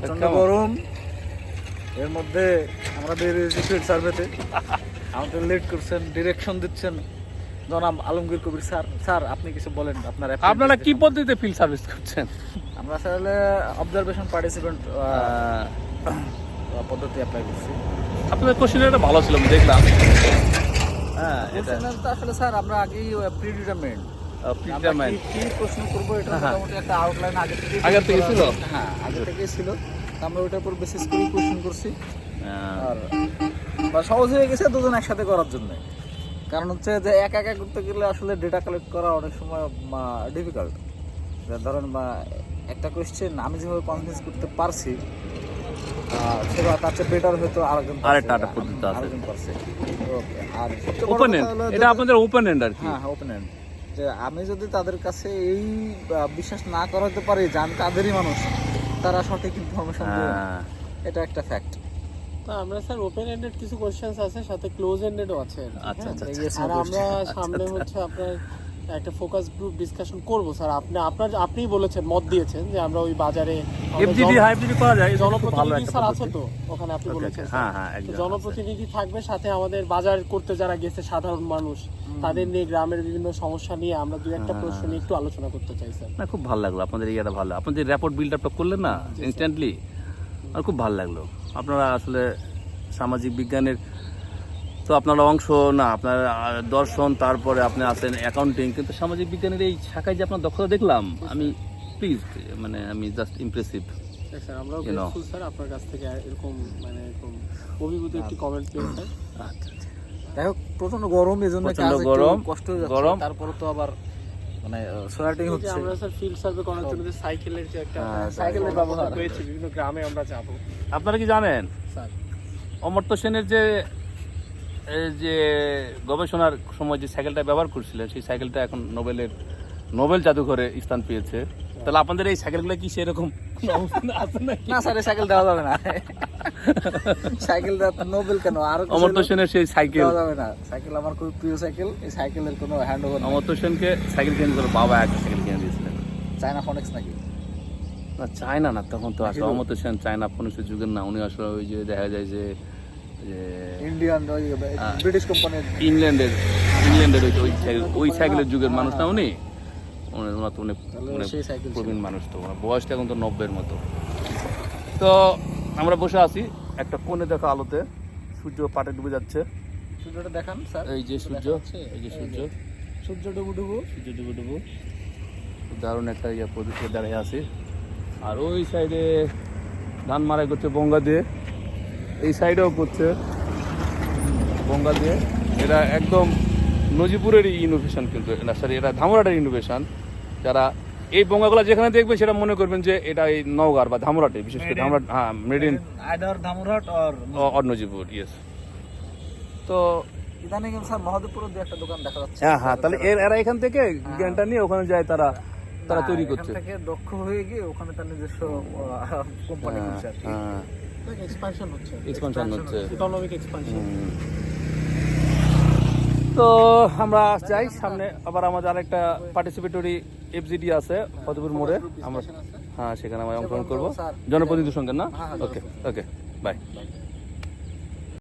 প্রচণ্ড গরম। এর মধ্যে আমরা বেরিয়েছি ফিল্ড সার্ভেতে আমাদের লেট করছেন ডিরেকশন দিচ্ছেন জনাব আলমগীর কবির স্যার। স্যার আপনি কিছু বলেন আপনার আপনারা কি পদ্ধতিতে ফিল্ড সার্ভিস করছেন? আমরা আসলে অবজারভেশন পার্টিসিপেন্ট পদ্ধতি অ্যাপ্লাই করছি। আপনাদের কোশ্চেনটা ভালো ছিল আমি দেখলাম। হ্যাঁ এটা। আসলে স্যার আমরা আগেই প্রিডিটারমেন্ট প্রিটারমেন্ট কি প্রশ্ন করব এটা হ্যাঁ। মোটামুটি একটা আউটলাইন আগে থেকে আগে থেকে ছিল? হ্যাঁ আগে থেকেই ছিল। আমরা ওইটার উপর বেসিস করে কোশ্চেন করছি। আর বা সহজ হয়ে গেছে দুজন একসাথে করার জন্য। কারণ হচ্ছে যে একা একা করতে গেলে আসলে ডেটা কালেক্ট করা অনেক সময় ডিফিকাল্ট ধরেন বা একটা কোয়েশ্চেন আমি যেভাবে কনফিউজ করতে পারছি সেটা তার চেয়ে বেটার হয়তো আরেকজন পারছে। আরেকটা আরেকটা পদ্ধতি আছে। আরেকজন পারছে। ওকে আর ওপেন এন্ড এটা আপনাদের ওপেন এন্ড আর কি। হ্যাঁ ওপেন এন্ড যে আমি যদি তাদের কাছে এই বিশ্বাস না করাতে পারি যে আমি তাদেরই মানুষ তারা সঠিক ইনফরমেশন দেবে। হ্যাঁ। এটা একটা ফ্যাক্ট আমরা স্যার ওপেন এন্ডেড কিছু কোশ্চেন্স আছে সাথে ক্লোজ এন্ডেডও আছে আচ্ছা হ্যাঁ? আচ্ছা আচ্ছা। no আর আমরা সামনে হচ্ছে আপনার একটা ফোকাস গ্রুপ ডিসকাশন করব স্যার আপনি আপনার আপনিই বলেছেন মত দিয়েছেন যে আমরা ওই বাজারে এফজিডি হাইব্রিড করা যায় জনপ্রতিনিধি স্যার আছে তো? ওখানে আপনি বলেছেন হ্যাঁ হ্যাঁ জনপ্রতিনিধি থাকবে সাথে আমাদের বাজার করতে যারা গেছে সাধারণ মানুষ তাদের নিয়ে গ্রামের বিভিন্ন সমস্যা নিয়ে আমরা দুই একটা হ্যাঁ, প্রশ্ন নিয়ে একটু আলোচনা করতে চাই স্যার না খুব ভালো লাগল আপনাদের ইয়েটা ভালো। আপনাদের র্যাপোর্ট বিল্ড আপটা করলেন না ইনস্ট্যান্টলি আর খুব ভালো লাগল। আপনারা আসলে সামাজিক বিজ্ঞানের তো আপনারা অংশ না আপনার দর্শন তারপরে আপনি আছেন অ্যাকাউন্টিং কিন্তু সামাজিক বিজ্ঞানের এই শাখায় যে আপনার দক্ষতা দেখলাম আমি প্লিজ মানে আমি জাস্ট ইমপ্রেসিভ স্যার আমরাও গ্রেটফুল স্যার আপনার কাছ থেকে এরকম মানে এরকম অভিভূত একটি কমেন্ট পেয়ে স্যার আচ্ছা যাই হোক প্রচণ্ড গরম এই কাজ গরম, কষ্ট গরম। তারপরে তো আবার মানে সোয়াটিং হচ্ছে। আমরা স্যার ফিল্ড সার্ভে করার জন্য যে সাইকেলের যে একটা হ্যাঁ, সাইকেলের ব্যবহার। বিভিন্ন গ্রামে আমরা যাব। আপনারা কি জানেন? স্যার। অমর্ত্য সেনের যে যে গবেষণার সময় যে সাইকেলটা ব্যবহার করছিলেন সেই সাইকেলটা এখন নোবেলের নোবেল জাদুঘরে স্থান পেয়েছে। তাহলে আপনাদের এই সাইকেলগুলো কি সেরকম না স্যার এই সাইকেল দেওয়া যাবে না। সাইকেল নোবেল কেন? আরও লোক সেনের সেই সাইকেল। দেওয়া যাবে না। সাইকেল আমার খুব প্রিয় সাইকেল। এই সাইকেলের কোনো হ্যান্ড ওভার অমর্ত্য সেনকে সাইকেল কিনে দিল বাবা একটা সাইকেল কিনে দিয়েছিলেন। চায়না ফোনেক্স নাকি? না চায়না না তখন তো আসলে হিরো। অমর্ত্য সেন চায়না ফোনিক্সের যুগের না। উনি আসলে ওই যে দেখা যায় যে ইন্ডিয়ান ওই। ব্রিটিশ কোম্পানির ইংল্যান্ডের ইংল্যান্ডের ওই ওই সাইকেল ওই সাইকেলের যুগের মানুষ না উনি? ওনার তো। প্রবীণ মানুষ তো ওনার বয়সটা এখন তো নব্বের মতো। তো আমরা বসে আছি একটা কোণে দেখা আলোতে। সূর্য পাটে ডুবে যাচ্ছে। সূর্যটা দেখান স্যার। এই যে সূর্য? এই যে সূর্য। সূর্য ডুবু ডুবু। সূর্য ডুবু ডুবু। দারুণ একটা ইয়ে পদ্ধতি দাঁড়িয়ে আছে। আর ওই সাইডে ধান মারাই করছে বঙ্গা দিয়ে। এই সাইডেও করছে। বঙ্গা দিয়ে। এটা একদম নজিপুরেরই ইনোভেশন কিন্তু না সরি এটা ধামরাটের ইনোভেশন যারা এই বঙ্গাগুলো যেখানে দেখবেন সেটা মনে করবেন যে এটা এই নওগাঁর বা ধামরাটে বিশেষ করে ধামরাট হ্যাঁ made in either Dhamrai or or Najipur yes তো ইদানিং স্যার মহাদেবপুরে দু একটা দোকান দেখা যাচ্ছে। হ্যাঁ হ্যাঁ তাহলে এর এরা এখান থেকে জ্ঞানটা নিয়ে ওখানে যায় তারা তারা তৈরি করছে। থেকে দক্ষ হয়ে গিয়ে ওখানে তার নিজস্ব কোম্পানি হ্যাঁ, আর কি। হ্যাঁ। এক্সপানশন হচ্ছে। এক্সপানশন হচ্ছে। ইকোনমিক এক্সপানশন তো আমরা যাই সামনে আবার আমাদের আরেকটা পার্টিসিপেটরি এফজিডি আছে ফতেপুর মোড়ে। আমরা হ্যাঁ সেখানে আমরা অংশগ্রহণ করব। জনপ্রতিনিধি জনপ্রতিনিধির সঙ্গে না? ওকে ওকে বাই